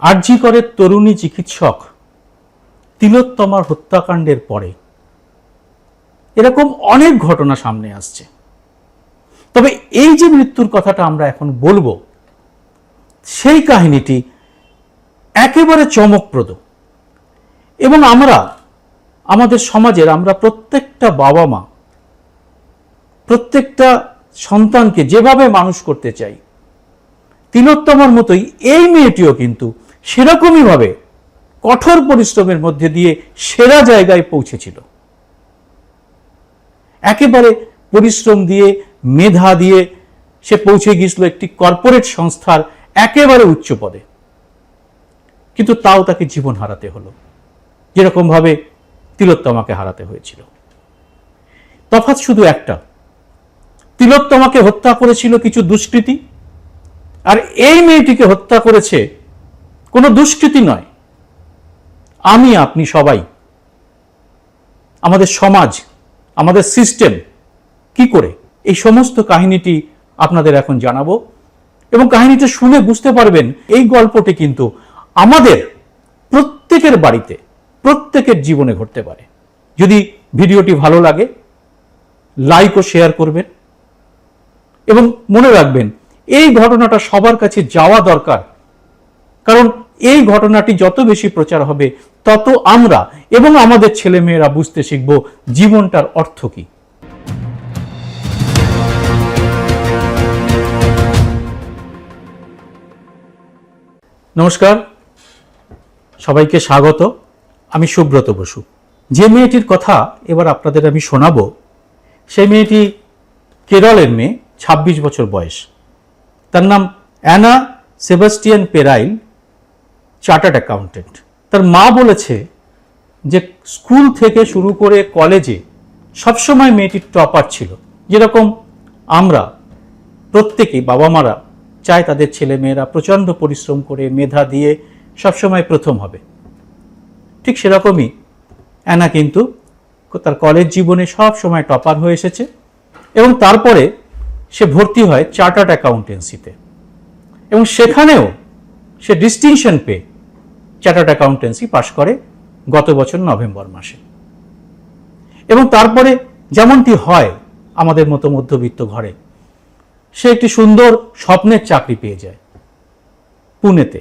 আরজি করের তরুণী চিকিৎসক তিলোত্তমার হত্যাকাণ্ডের পরে। এরকম অনেক ঘটনা সামনে আসছে। তবে এই যে মৃত্যুর কথাটা আমরা এখন বলব, সেই কাহিনীটি একেবারে চমকপ্রদ। এবং আমরা, আমাদের সমাজের আমরা প্রত্যেকটা বাবা মা প্রত্যেকটা সন্তানকে যেভাবে মানুষ করতে চাই, তিলোত্তমার মতোই এই মেয়েটিও কিন্তু সেরকমইভাবে কঠোর পরিশ্রমের মধ্যে দিয়ে সেরা জায়গায় পৌঁছেছিল। একেবারে পরিশ্রম দিয়ে, মেধা দিয়ে সে পৌঁছে গিয়েছিল একটি কর্পোরেট সংস্থার একেবারে উচ্চ পদে। কিন্তু তাও তাকে জীবন হারাতে হলো। যেরকমভাবে তিলোত্তমাকে হারাতে হয়েছিল। তফাৎ শুধু একটা, তিলোত্তমাকে হত্যা করেছিল কিছু দুষ্কৃতী, আর এই মেয়েটিকে হত্যা করেছে কোনো দুষ্কৃতি নয়। আমি, আপনি সবাই। আমাদের সমাজ, আমাদের সিস্টেম কি করে? এই সমস্ত কাহিনীটি আপনাদের এখন জানাব এবং কাহিনীটা শুনে বুঝতে পারবেন এই গল্পটি কিন্তু আমাদের প্রত্যেকের বাড়িতে, প্রত্যেকের জীবনে ঘটতে পারে। যদি ভিডিওটি ভালো লাগে লাইক ও শেয়ার করবেন এবং মনে রাখবেন, এই ঘটনাটা সবার কাছে যাওয়া দরকার। কারণ এই ঘটনাটি যত বেশি প্রচার হবে, তত আমরা এবং আমাদের ছেলেমেয়েরা বুঝতে শিখব জীবনটার অর্থ কী। নমস্কার। সবাইকে স্বাগত। আমি সুব্রত বসু। যে মেয়েটির কথা এবার আপনাদের আমি শোনাব, সেই মেয়েটি কেরলের মেয়ে ২৬ বছর বয়স। তার নাম অ্যানা সেবাস্টিয়ান পেরাইল। চার্টার্ড অ্যাকাউন্টেন্ট তার মা বলেছে যে স্কুল থেকে শুরু করে কলেজে সবসময় মেয়েটির টপার ছিল। যেরকম আমরা প্রত্যেকেই বাবা মারা চায় তাদের ছেলে মেয়েরা প্রচণ্ড পরিশ্রম করে মেধা দিয়ে সবসময় প্রথম হবে। ঠিক সেরকমই অ্যানা কিন্তু তার কলেজ জীবনে সব সময় টপার হয়ে এসেছে এবং তারপরে সে ভর্তি হয় চার্টার্ড অ্যাকাউন্টেন্সিতে এবং সেখানেও সে ডিস্টিংশন পেয়ে চার্টার্ড অ্যাকাউন্টেন্সি পাশ করে গত বছর নভেম্বর মাসে। এবং তারপরে যেমনটি হয় আমাদের মতো মধ্যবিত্ত ঘরে, সে একটি সুন্দর স্বপ্নের চাকরি পেয়ে যায়। পুনেতে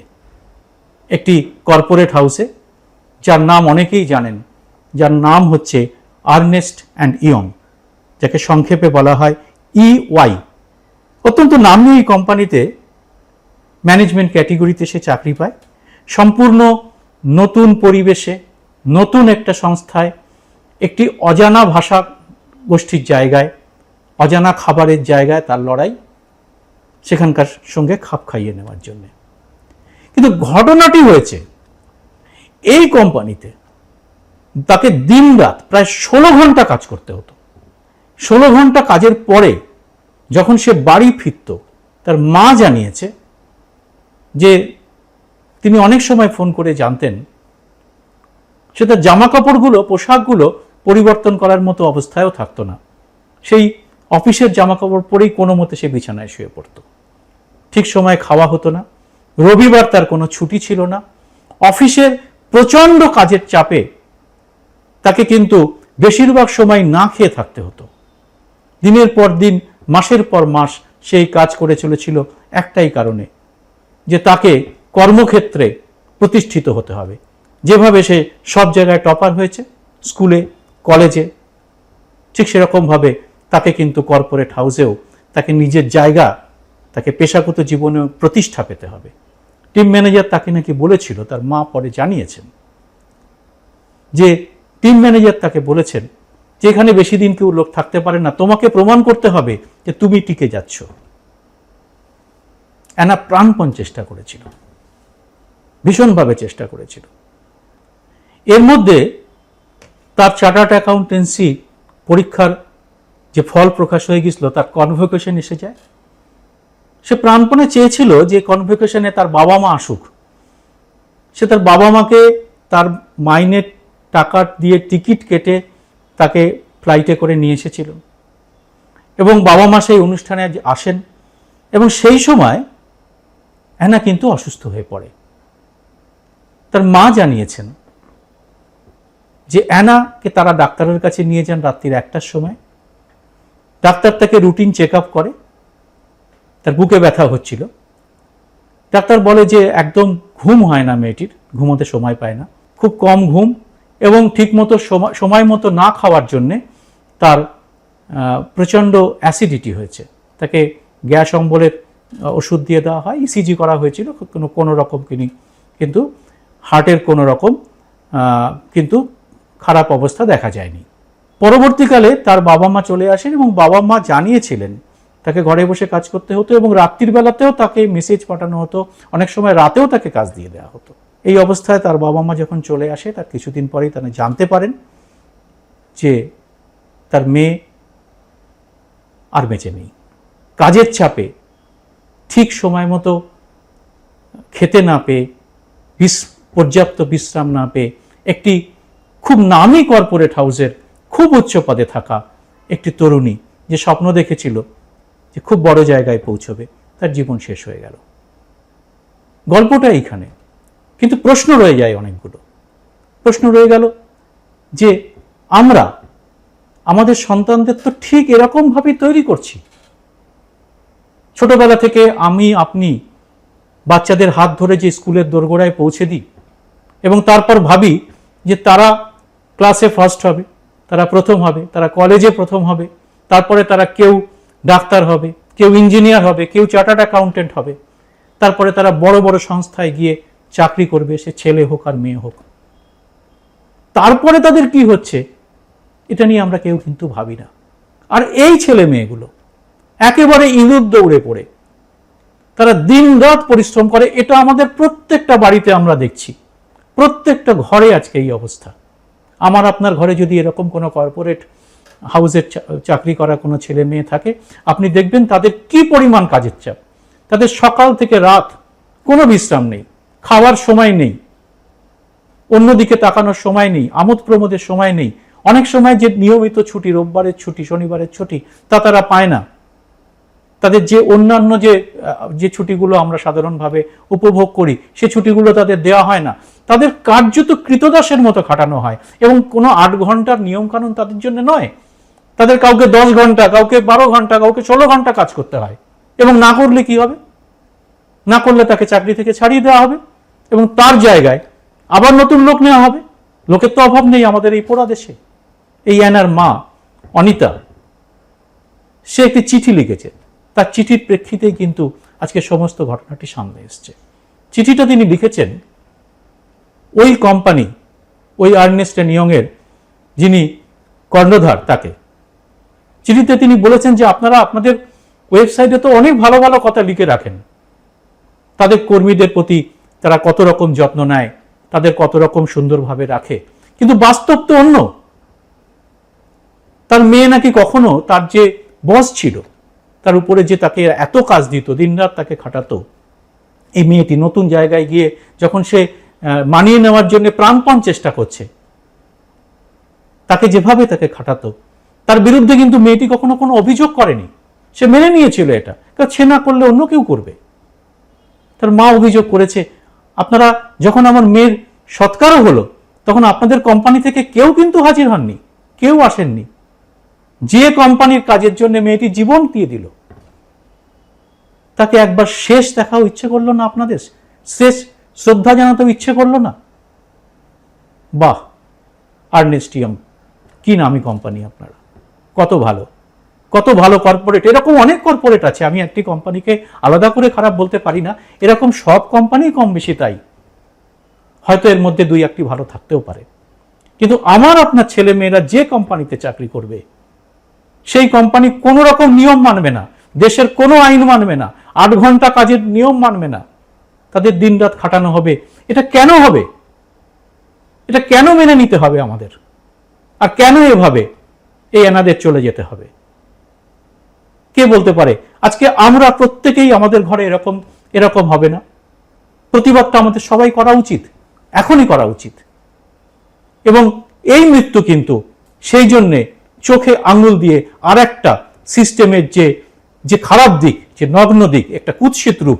একটি কর্পোরেট হাউসে, যার নাম অনেকেই জানেন, যার নাম হচ্ছে আর্নেস্ট অ্যান্ড ইয়ং, যাকে সংক্ষেপে বলা হয় ই ওয়াই। অত্যন্ত নামী এই কোম্পানিতে ম্যানেজমেন্ট ক্যাটেগরিতে সে চাকরি পায়। সম্পূর্ণ নতুন পরিবেশে, নতুন একটা সংস্থায়, একটি অজানা ভাষা গোষ্ঠীর জায়গায়, অজানা খাবারের জায়গায় তার লড়াই সেখানকার সঙ্গে খাপ খাইয়ে নেওয়ার জন্য। কিন্তু ঘটনাটি হয়েছে, এই কোম্পানিতে তাকে দিনরাত প্রায় ষোলো ঘণ্টা কাজ করতে হতো। ষোলো ঘণ্টা কাজের পরে যখন সে বাড়ি ফিরত, তার মা জানিয়েছে যে তিনি অনেক সময় ফোন করে জানতেন। সে তার জামা কাপড়গুলো পোশাকগুলো পরিবর্তন করার মতো অবস্থায়ও থাকতো না। সেই অফিসের জামা কাপড় পরেই কোনো মতে সে বিছানায় শুয়ে পড়তো। ঠিক সময় খাওয়া হতো না। রবিবার তার কোনো ছুটি ছিল না। অফিসের প্রচণ্ড কাজের চাপে তাকে কিন্তু বেশিরভাগ সময় না খেয়ে থাকতে হতো। দিনের পর দিন, মাসের পর মাস সেই কাজ করে চলেছিল একটাই কারণে, যে তাকে কর্মক্ষেত্রে প্রতিষ্ঠিত হতে হবে। যেভাবে সে সব জায়গায় টপার হয়েছে, স্কুলে, কলেজে, ঠিক সেরকমভাবে তাকে কিন্তু কর্পোরেট হাউসেও তাকে নিজের জায়গা, তাকে পেশাগত জীবনে প্রতিষ্ঠা পেতে হবে। টিম ম্যানেজার তাকে নাকি বলেছিল, তার মা পরে জানিয়েছেন, যে টিম ম্যানেজার তাকে বলেছেন, যে এখানে বেশি দিন কেউ লোক থাকতে পারে না, তোমাকে প্রমাণ করতে হবে যে তুমি টিকে যাচ্ছ। অ্যানা প্রাণপণ চেষ্টা করেছিল। ভীষণভাবে চেষ্টা করেছিল। এর মধ্যে তার চার্টার্ড অ্যাকাউন্টেন্সি পরীক্ষার যে ফল প্রকাশ হয়ে গেছিল, তার কনভোকেশন এসে যায়। সে প্রাণপণে চেয়েছিল যে কনভোকেশনে তার বাবা মা আসুক। সে তার বাবা মাকে তার মাইনের টাকা দিয়ে টিকিট কেটে তাকে ফ্লাইটে করে নিয়ে এসেছিল। এবং বাবা মা সেই অনুষ্ঠানে আসেন এবং সেই সময় অ্যানা কিন্তু অসুস্থ হয়ে পড়ে। তার মা জানিয়েছেন যে অ্যানাকে তারা ডাক্তারের কাছে নিয়ে যান রাত্রির একটার সময়। ডাক্তার তাকে রুটিন চেক করে, তার বুকে ব্যথা হচ্ছিল। ডাক্তার বলে যে একদম ঘুম হয় না মেয়েটির, ঘুমোতে সময় পায় না। খুব কম ঘুম এবং ঠিকমতো সময় সময় মতো না খাওয়ার জন্যে তার প্রচণ্ড অ্যাসিডিটি হয়েছে। তাকে গ্যাস অম্বলের ওষুধ দিয়ে দেওয়া হয়, ইসিজি করা হয়েছিল, কোনো কোনো রকম কিনি কিন্তু হার্টের কোনো রকম কিন্তু খারাপ অবস্থা দেখা যায়নি। পরবর্তীকালে তার বাবা মা চলে আসেন এবং বাবা মা জানিয়েছিলেন তাকে ঘরে বসে কাজ করতে হতো এবং রাত্রির বেলাতেও তাকে মেসেজ পাঠানো হতো, অনেক সময় রাতেও তাকে কাজ দিয়ে দেওয়া হতো। এই অবস্থায় তার বাবা মা যখন চলে আসে, তার কিছুদিন পরেই তারা জানতে পারেন যে তার মেয়ে আর বেঁচে নেই। কাজের চাপে ঠিক সময় মতো খেতে না পেয়ে বিস- পর্যাপ্ত বিশ্রাম না পেয়ে একটি খুব নামী কর্পোরেট হাউসের খুব উচ্চ পদে থাকা একটি তরুণী যে স্বপ্ন দেখেছিল যে খুব বড় জায়গায় পৌঁছবে, তার জীবন শেষ হয়ে গেল। গল্পটা এইখানে। কিন্তু প্রশ্ন রয়ে যায় অনেকগুলো। প্রশ্ন রয়ে গেল যে আমরা, আমাদের সন্তানদের তো ঠিক এরকমভাবেই তৈরি করছি। ছোটবেলা থেকে আমি, আপনি বাচ্চাদের হাত ধরে যে স্কুলের দোরগোড়ায় পৌঁছে দিই এবং তারপর ভাবি যে তারা ক্লাসে ফার্স্ট হবে, তারা প্রথম হবে, তারা কলেজে প্রথম হবে, তারপরে তারা কেউ ডাক্তার হবে, কেউ ইঞ্জিনিয়ার হবে, কেউ চার্টার্ড অ্যাকাউন্টেন্ট হবে, তারপরে তারা বড় বড় সংস্থায় গিয়ে চাকরি করবে, সে ছেলে হোক আর মেয়ে হোক। তারপরে তাদের কি হচ্ছে? এটা নিয়ে আমরা কেউ কিন্তু ভাবি না। আর এই ছেলে মেয়েগুলো একেবারে ইঁদুর দৌড়ে পড়ে। তারা দিন রাত পরিশ্রম করে, এটা আমাদের প্রত্যেকটা বাড়িতে আমরা দেখছি। প্রত্যেকটা ঘরে আজকে এই অবস্থা। আমার আপনার ঘরে যদি এরকম কোনো কর্পোরেট হাউসের চাকরি করা কোনো ছেলে মেয়ে থাকে, আপনি দেখবেন তাদের কি পরিমাণ কাজের চাপ। তাদের সকাল থেকে রাত কোনো বিশ্রাম নেই, খাওয়ার সময় নেই, অন্যদিকে তাকানোর সময় নেই, আমোদ প্রমোদের সময় নেই। অনেক সময় যে নিয়মিত ছুটি, রোববারের ছুটি, শনিবারের ছুটি, তা তারা পায় না। তাদের যে অন্যান্য যে যে ছুটিগুলো আমরা সাধারণভাবে উপভোগ করি, সে ছুটিগুলো তাদের দেওয়া হয় না। তাদের কার্যত কৃতদাসের মতো খাটানো হয় এবং কোনো আট ঘণ্টার নিয়মকানুন তাদের জন্য নয়। তাদের কাউকে দশ ঘণ্টা, কাউকে বারো ঘণ্টা, কাউকে ষোলো ঘণ্টা কাজ করতে হয় এবং না করলে কি হবে? না করলে তাকে চাকরি থেকে ছাড়িয়ে দেওয়া হবে এবং তার জায়গায় আবার নতুন লোক নেওয়া হবে। লোকের তো অভাব নেই আমাদের এই পোড়া দেশে। এই অ্যানার মা অনিতা, সে একটি চিঠি লিখেছে। তার চিঠির প্রেক্ষিতেই কিন্তু আজকে সমস্ত ঘটনাটি সামনে এসছে। চিঠিটা তিনি লিখেছেন ওই কোম্পানি, ওই আর্নেস্ট নিয়ংয়ের যিনি কর্ণধার তাকে। চিঠিতে তিনি বলেছেন যে আপনারা আপনাদের ওয়েবসাইটে তো অনেক ভালো ভালো কথা লিখে রাখেন। তাদের কর্মীদের প্রতি তারা কত রকম যত্ন নেয়, তাদের কত রকম সুন্দরভাবে রাখে। কিন্তু বাস্তব তো অন্য। তার মেয়ে নাকি কখনো তার যে বস ছিল তার উপরে যে তাকে এত কাজ দিত দিনরাত তাকে খাটাতো। এই মেয়েটি নতুন জায়গায় গিয়ে যখন সে মানিয়ে নেওয়ার জন্য প্রাণপণ চেষ্টা করছে, তাকে যেভাবে তাকে খাটাতো, তার বিরুদ্ধে কিন্তু মেয়েটি কখনো কোনো অভিযোগ করেনি। সে মেনে নিয়েছিল এটা, কারণ সে না করলে অন্য কেউ করবে। তার মা অভিযোগ করেছে, আপনারা যখন আমার মেয়ের সৎকারও হলো, তখন আপনাদের কোম্পানি থেকে কেউ কিন্তু হাজির হননি, কেউ আসেননি। যে কোম্পানির কাজের জন্য মেয়েটি জীবন দিয়ে দিল তাকে একবার শেষ দেখাও ইচ্ছে করল না আপনাদের? শেষ শ্রদ্ধা জানাতেও ইচ্ছে করল না? বাহ! আর্নেস্টিয়াম কি নামি কোম্পানি আপনারা। কত ভালো কত ভালো কর্পোরেট। এরকম অনেক কর্পোরেট আছে, আমি একটি কোম্পানিকে আলাদা করে খারাপ বলতে পারি না। এরকম সব কোম্পানি কম বেশি তাই। হয়তো এর মধ্যে দুই একটি ভালো থাকতেও পারে। কিন্তু আমার আপনার ছেলে মেয়েরা যে কোম্পানিতে চাকরি করবে, সেই কোম্পানি কোনো রকম নিয়ম মানবে না। দেশের কোনো আইন মানবে না। আট ঘণ্টা কাজের নিয়ম মানবে না। তাদের দিনরাত খাটানো হবে। এটা কেন হবে? এটা কেন মেনে নিতে হবে আমাদের? আর কেন এভাবে? এই এনাদের চলে যেতে হবে। কে বলতে পারে? আজকে আমরা প্রত্যেকেই আমাদের ঘরে এরকম এরকম হবে না। প্রতিবাদটা আমাদের সবাই করা উচিত। এখনই করা উচিত। এবং এই মৃত্যু কিন্তু সেই জন্যে চোখে আঙুল দিয়ে আর একটা সিস্টেমের যে যে খারাপ দিক, যে নগ্ন দিক, একটা কুৎসিত রূপ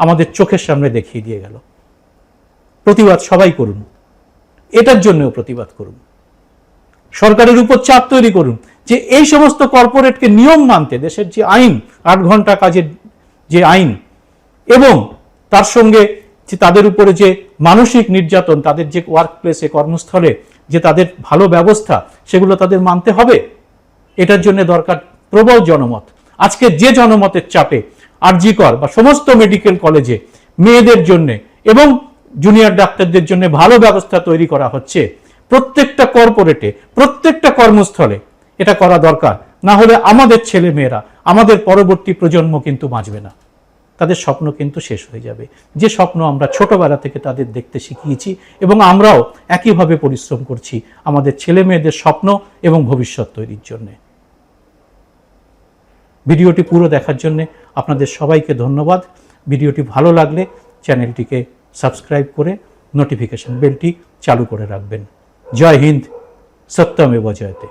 আমাদের চোখের সামনে দেখিয়ে দিয়ে গেল। প্রতিবাদ সবাই করুন। এটার জন্যও প্রতিবাদ করুন। সরকারের উপর চাপ তৈরি করুন যে এই সমস্ত কর্পোরেটকে নিয়ম মানতে দেশের যে আইন, আট ঘণ্টা কাজের যে আইন এবং তার সঙ্গে যে তাদের উপরে যে মানসিক নির্যাতন, তাদের যে ওয়ার্ক প্লেসে কর্মস্থলে যে তাদের ভালো ব্যবস্থা, সেগুলো তাদের মানতে হবে। এটার জন্য দরকার প্রবল জনমত। আজকে যে জনমতের চাপে আরজিকর বা সমস্ত মেডিকেল কলেজে মেয়েদের জন্য এবং জুনিয়র ডাক্তারদের জন্য ভালো ব্যবস্থা তৈরি করা হচ্ছে, প্রত্যেকটা কর্পোরেটে, প্রত্যেকটা কর্মস্থলে এটা করা দরকার। না হলে আমাদের ছেলে মেয়েরা আমাদের পরবর্তী প্রজন্ম কিন্তু বাঁচবে না। তাদের স্বপ্ন কিন্তু শেষ হয়ে যাবে। যে স্বপ্ন আমরা ছোটবেলা থেকে তাদের দেখতে শিখিয়েছি এবং আমরাও একইভাবে পরিশ্রম করছি আমাদের ছেলে মেয়েদের স্বপ্ন এবং ভবিষ্যৎ তৈরির জন্য। ভিডিওটি পুরো দেখার জন্য আপনাদের সবাইকে ধন্যবাদ। ভিডিওটি ভালো লাগলে চ্যানেলটিকে সাবস্ক্রাইব করে নোটিফিকেশন বেলটি চালু করে রাখবেন। জয় হিন্দ, সত্যমে জয়তে